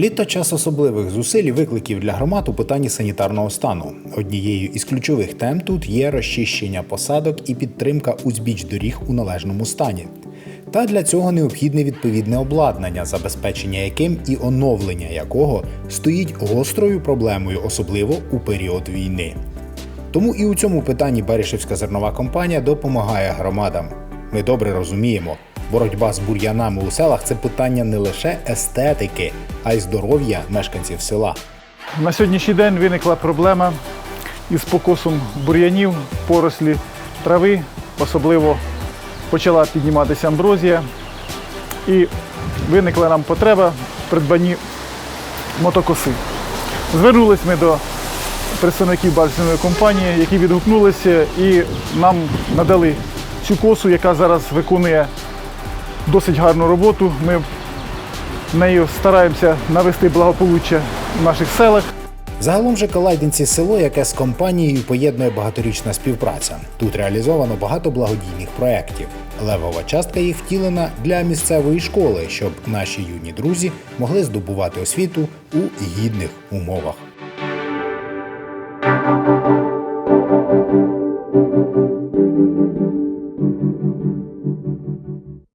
Літо час особливих зусиль і викликів для громад у питанні санітарного стану. Однією із ключових тем тут є розчищення посадок і підтримка узбіч доріг у належному стані. Та для цього необхідне відповідне обладнання, забезпечення яким і оновлення якого стоїть гострою проблемою, особливо у період війни. Тому і у цьому питанні Берешівська зернова компанія допомагає громадам. Ми добре розуміємо, боротьба з бур'янами у селах це питання не лише естетики, а й здоров'я мешканців села. На сьогоднішній день виникла проблема із покосом бур'янів, порослі трави, особливо почала підніматися амброзія. І виникла нам потреба в придбанні мотокоси. Звернулись ми до представників бальсиної компанії, які відгукнулися і нам надали цю косу, яка зараз виконує досить гарну роботу. Ми нею стараємося навести благополуччя в наших селах. Загалом же Калайдинці село, яке з компанією поєднує багаторічна співпраця. Тут реалізовано багато благодійних проєктів. Левова частка їх втілена для місцевої школи, щоб наші юні друзі могли здобувати освіту у гідних умовах.